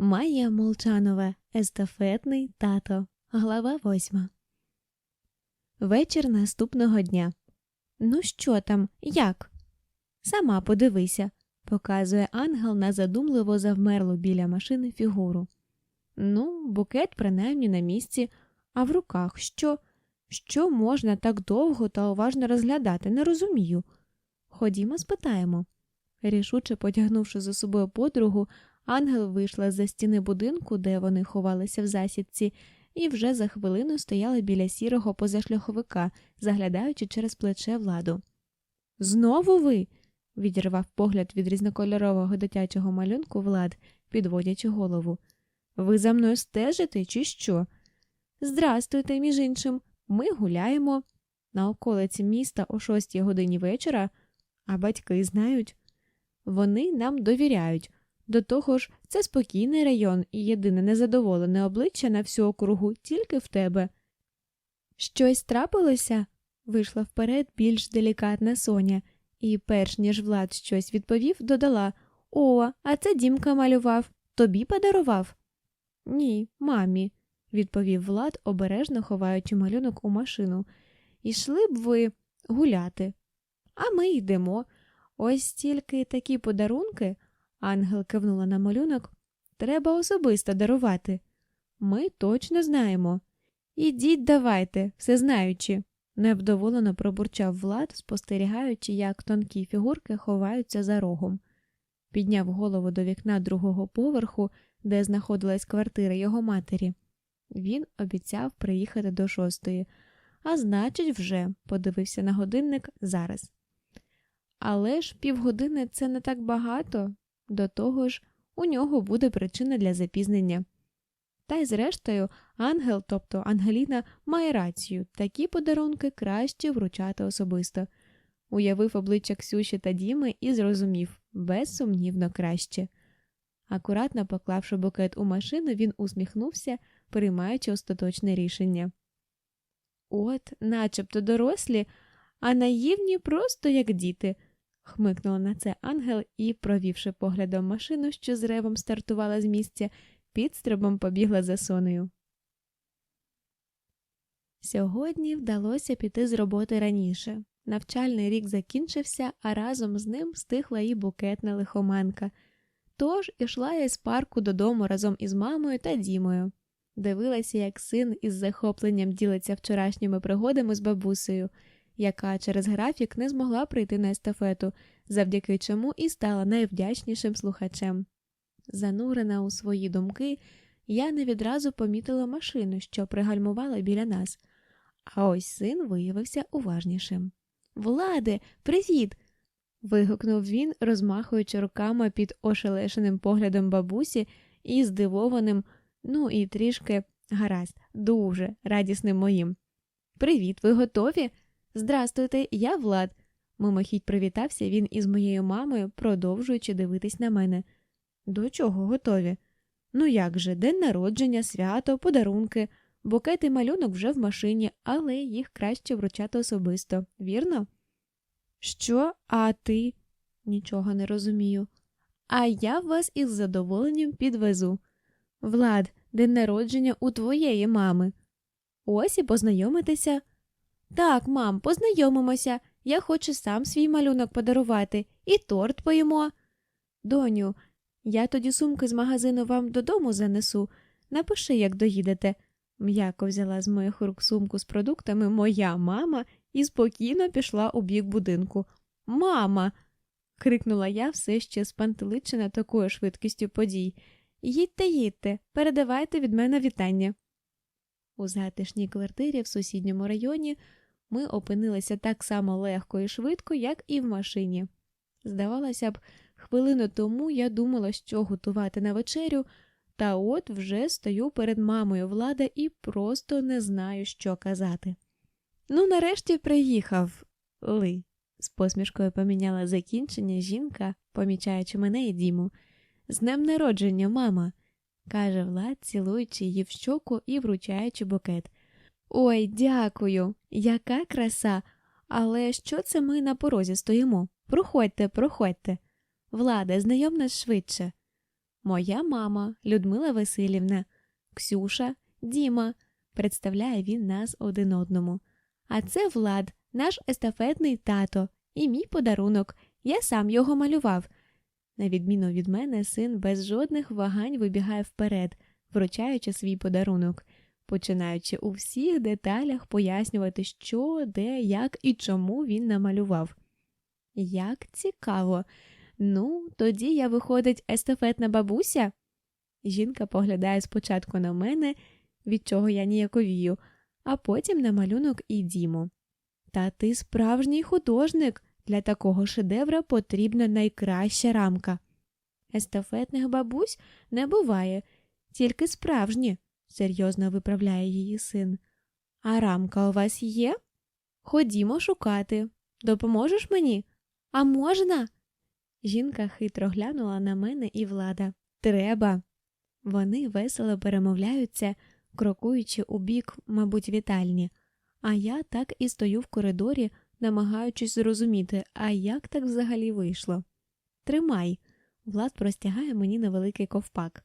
Майя Молчанова, естафетний тато, глава восьма. Вечір наступного дня. Ну що там, як? Сама подивися, показує ангел на задумливо завмерлу біля машини фігуру. Ну, букет принаймні на місці, а в руках що? Що можна так довго та уважно розглядати, не розумію. Ходімо, спитаємо. Рішуче потягнувши за собою подругу, ангел вийшла з-за стіни будинку, де вони ховалися в засідці, і вже за хвилину стояла біля сірого позашляховика, заглядаючи через плече владу. Знову ви. відірвав погляд від різнокольорового дитячого малюнку Влад, підводячи голову. Ви за мною стежите, чи що? Здрастуйте, між іншим, ми гуляємо на околиці міста о шостій годині вечора, а батьки знають. Вони нам довіряють. До того ж, це спокійний район і єдине незадоволене обличчя на всю округу тільки в тебе. Щось трапилося? вийшла вперед більш делікатна Соня, і, перш ніж Влад щось відповів, додала О, а це Дімка малював. Тобі подарував? Ні, мамі, відповів Влад, обережно ховаючи малюнок у машину. Ішли б ви гуляти. А ми йдемо. Ось тільки такі подарунки, ангел кивнула на малюнок, треба особисто дарувати. Ми точно знаємо. Ідіть давайте, все знаючи, невдоволено пробурчав Влад, спостерігаючи, як тонкі фігурки ховаються за рогом. Підняв голову до вікна другого поверху, де знаходилась квартира його матері. Він обіцяв приїхати до шостої, а значить, вже подивився на годинник зараз. Але ж півгодини це не так багато, до того ж, у нього буде причина для запізнення. Та й зрештою, ангел, тобто Ангеліна, має рацію такі подарунки краще вручати особисто. Уявив обличчя Ксюші та Діми і зрозумів безсумнівно краще. Акуратно поклавши букет у машину, він усміхнувся, приймаючи остаточне рішення. От, начебто дорослі, а наївні просто як діти хмикнула на це ангел і, провівши поглядом машину, що з ревом стартувала з місця, підстрибом побігла за сонею. Сьогодні вдалося піти з роботи раніше. Навчальний рік закінчився, а разом з ним стихла і букетна лихоманка. Тож ішла я з парку додому разом із мамою та Дімою. Дивилася, як син із захопленням ділиться вчорашніми пригодами з бабусею яка через графік не змогла прийти на естафету, завдяки чому і стала найвдячнішим слухачем. Занурена у свої думки, я не відразу помітила машину, що пригальмувала біля нас, а ось син виявився уважнішим. Владе, привіт! вигукнув він, розмахуючи руками під ошелешеним поглядом бабусі і здивованим, ну і трішки гаразд, дуже радісним моїм. Привіт, ви готові? Здрастуйте, я Влад. Мимохідь привітався він із моєю мамою, продовжуючи дивитись на мене. До чого готові? Ну як же, день народження, свято, подарунки, букет і малюнок вже в машині, але їх краще вручати особисто, вірно? Що, а ти? Нічого не розумію. А я вас із задоволенням підвезу. Влад, день народження у твоєї мами. Ось і познайомитися. Так, мам, познайомимося. Я хочу сам свій малюнок подарувати і торт поїмо. Доню, я тоді сумки з магазину вам додому занесу. Напиши, як доїдете. М'яко взяла з моїх рук сумку з продуктами моя мама і спокійно пішла у бік будинку. Мама. крикнула я все ще спантеличена такою швидкістю подій. Їдьте, їдьте, передавайте від мене вітання. У затишній квартирі в сусідньому районі ми опинилися так само легко і швидко, як і в машині. Здавалося б, хвилину тому я думала, що готувати на вечерю, та от вже стою перед мамою влада і просто не знаю, що казати. Ну, нарешті приїхав Ли, з посмішкою поміняла закінчення жінка, помічаючи мене і Діму. З днем народження, мама, каже Влад, цілуючи її в щоку і вручаючи букет. Ой, дякую, яка краса. Але що це ми на порозі стоїмо? Проходьте, проходьте. Владе, знайом нас швидше. Моя мама Людмила Васильівна, Ксюша, Діма, представляє він нас один одному. А це Влад, наш естафетний тато, і мій подарунок. Я сам його малював. На відміну від мене, син без жодних вагань вибігає вперед, вручаючи свій подарунок, починаючи у всіх деталях пояснювати, що, де, як і чому він намалював. Як цікаво. Ну, тоді я, виходить, естафетна бабуся. Жінка поглядає спочатку на мене, від чого я ніяковію, а потім на малюнок і Діму. Та ти справжній художник. Для такого шедевра потрібна найкраща рамка. Естафетних бабусь не буває, тільки справжні, серйозно виправляє її син. А рамка у вас є? Ходімо шукати. Допоможеш мені? А можна? Жінка хитро глянула на мене і влада. Треба. Вони весело перемовляються, крокуючи у бік, мабуть, вітальні, а я так і стою в коридорі, намагаючись зрозуміти, а як так взагалі вийшло. Тримай. Влад простягає мені невеликий ковпак.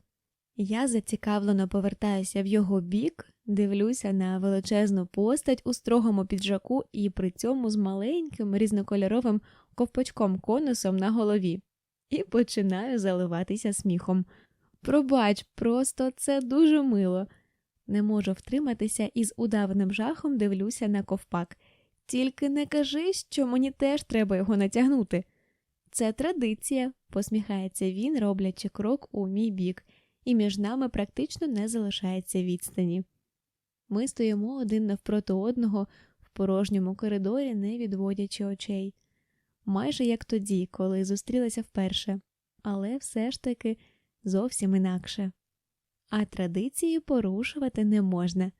Я зацікавлено повертаюся в його бік, дивлюся на величезну постать у строгому піджаку і при цьому з маленьким різнокольоровим ковпачком конусом на голові, і починаю заливатися сміхом. Пробач, просто це дуже мило. Не можу втриматися і з удаваним жахом дивлюся на ковпак. Тільки не кажи, що мені теж треба його натягнути. Це традиція, посміхається він, роблячи крок у мій бік, і між нами практично не залишається відстані. Ми стоїмо один навпроти одного в порожньому коридорі, не відводячи очей, майже як тоді, коли зустрілися вперше, але все ж таки зовсім інакше. А традиції порушувати не можна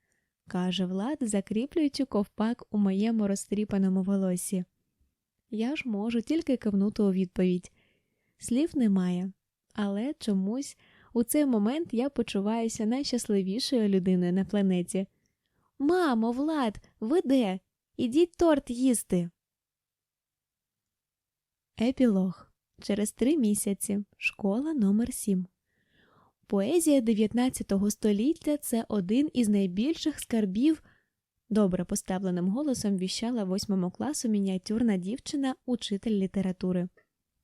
каже Влад, закріплюючи ковпак у моєму розтріпаному волосі. Я ж можу тільки кивнути у відповідь. Слів немає, але чомусь у цей момент я почуваюся найщасливішою людиною на планеті. Мамо, Влад, ви де? Ідіть торт їсти. Епілог через три місяці. Школа номер 7 Поезія 19 століття це один із найбільших скарбів, добре поставленим голосом віщала восьмому класу мініатюрна дівчина, учитель літератури.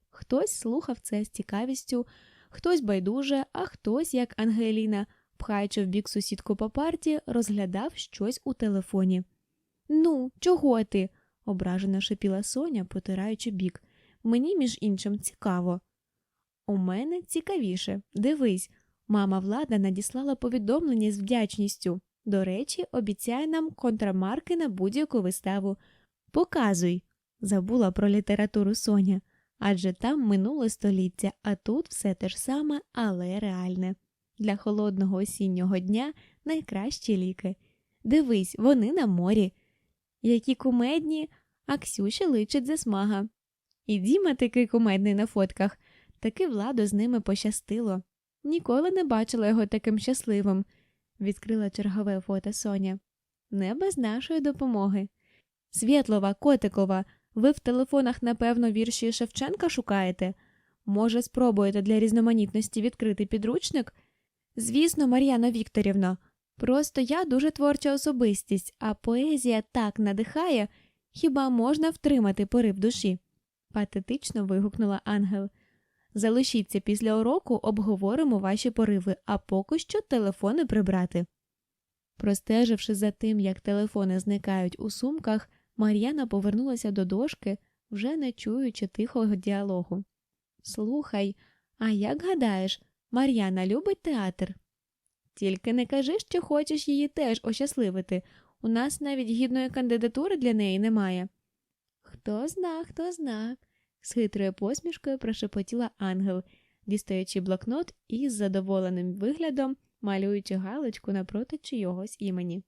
Хтось слухав це з цікавістю, хтось байдуже, а хтось, як Ангеліна, пхаючи в бік сусідку по парті, розглядав щось у телефоні. Ну, чого ти? ображено шепіла Соня, потираючи бік. Мені, між іншим, цікаво. У мене цікавіше. Дивись. Мама влада надіслала повідомлення з вдячністю. До речі, обіцяє нам контрамарки на будь-яку виставу. Показуй, забула про літературу Соня, адже там минуле століття, а тут все те ж саме, але реальне. Для холодного осіннього дня найкращі ліки. Дивись, вони на морі. Які кумедні, а Ксюші личить засмага. І Діма такий кумедний на фотках, таки владу з ними пощастило. Ніколи не бачила його таким щасливим, відкрила чергове фото Соня. Не без нашої допомоги. Світлова, Котикова, ви в телефонах, напевно, вірші Шевченка шукаєте? Може, спробуєте для різноманітності відкрити підручник? Звісно, Мар'яна Вікторівна, просто я дуже творча особистість, а поезія так надихає, хіба можна втримати порив душі? патетично вигукнула Ангел. Залишіться після уроку, обговоримо ваші пориви, а поки що телефони прибрати. Простеживши за тим, як телефони зникають у сумках, Мар'яна повернулася до дошки, вже не чуючи тихого діалогу. Слухай, а як гадаєш, Мар'яна любить театр? Тільки не кажи, що хочеш її теж ощасливити. У нас навіть гідної кандидатури для неї немає. Хто зна, хто зна з хитрою посмішкою прошепотіла ангел, дістаючи блокнот і з задоволеним виглядом малюючи галочку напроти чийогось імені.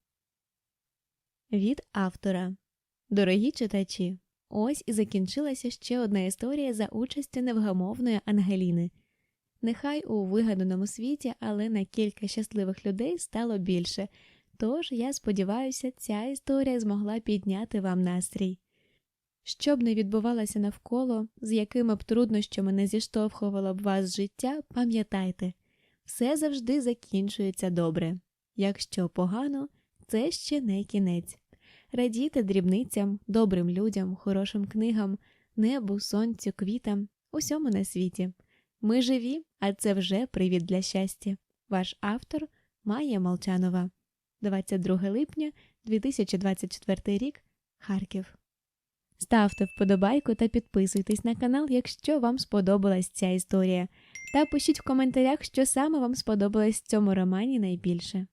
Від автора Дорогі читачі. Ось і закінчилася ще одна історія за участю невгамовної Ангеліни. Нехай у вигаданому світі, але на кілька щасливих людей стало більше. Тож я сподіваюся, ця історія змогла підняти вам настрій. Що б не відбувалося навколо, з якими б труднощами не зіштовхувало б вас життя, пам'ятайте, все завжди закінчується добре. Якщо погано, це ще не кінець. Радійте дрібницям, добрим людям, хорошим книгам, небу, сонцю, квітам, усьому на світі. Ми живі, а це вже привід для щастя. Ваш автор Майя Молчанова. 22 липня 2024 рік. Харків. Ставте вподобайку та підписуйтесь на канал, якщо вам сподобалась ця історія. Та пишіть в коментарях, що саме вам сподобалось в цьому романі найбільше.